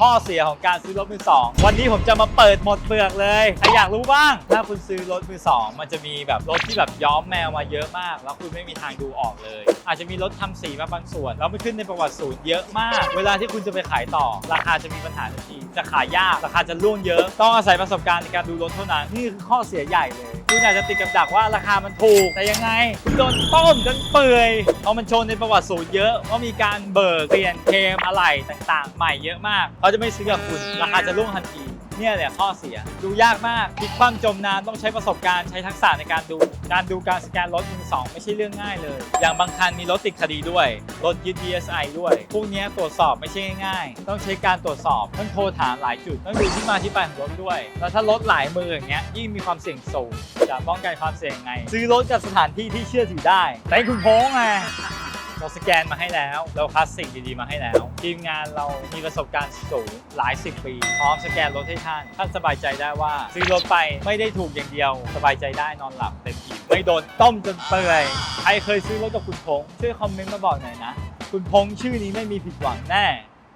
ข้อเสียของการซื้อรถมือสองวันนี้ผมจะมาเปิดหมดเปลือกเลยใครอยากรู้บ้าง ถ้าคุณซื้อรถมือสองมันจะมีแบบรถที่แบบย้อมแมวมาเยอะมาก แล้วคุณไม่มีทางดูออกเลย อาจจะมีรถทำสีมาบางส่วนแล้วไม่ขึ้นในประวัติศูนย์เยอะมาก เวลาที่คุณจะไปขายต่อ ราคาจะมีปัญหาทันทีจะขายยากราคาจะร่วงเยอะ ต้องอาศัยประสบการณ์ในการดูรถเท่านั้น นี่คือข้อเสียใหญ่เลย คุณอาจจะติดกับดักว่าราคามันถูก แต่ยังไง คุณโดนต้มจนเปื่อยเพราะมันโชว์ในประวัติศูนย์เยอะว่ามีการเบิกเปลี่ยนเคมอะไรต่างๆ ใหม่เยอะมากเขาจะไม่ซื้อกับคุณราคาจะร่วงทันที เนี่ยแหละข้อเสีย ดูยากมากพลิกคว่ำจมน้ำต้องใช้ประสบการณ์ใช้ทักษะในการดู การดูการสแกนรถมือสองไม่ใช่เรื่องง่ายเลย อย่างบางคันมีรถติดคดีด้วย รถยึด DSI ด้วย พวกนี้ตรวจสอบไม่ใช่ง่ายๆ ต้องใช้การตรวจสอบต้องโทรถามหลายจุดต้องดูที่มาที่ไปของรถด้วย แล้วถ้ารถหลายมืออย่างเงี้ยยิ่งมีความเสี่ยงสูงจะป้องกันความเสี่ยงไง ซื้อรถกับสถานที่ที่เชื่อถือได้แต่คุณโพ้งไง เราสแกนมาให้แล้ว เราคัดสิ่งดีๆมาให้แล้ว ทีมงานเรามีประสบการณ์สูงหลายสิบปี พร้อมสแกนรถให้ท่าน ท่านสบายใจได้ว่า ซื้อรถไปไม่ได้ถูกอย่างเดียว สบายใจได้นอนหลับเต็มอิ่มไม่โดนต้มจนเปื่อยใครเคยซื้อรถกับคุณพงช่วยคอมเมนต์มาบอกหน่อยนะ คุณพงชื่อนี้ไม่มีผิดหวังแน่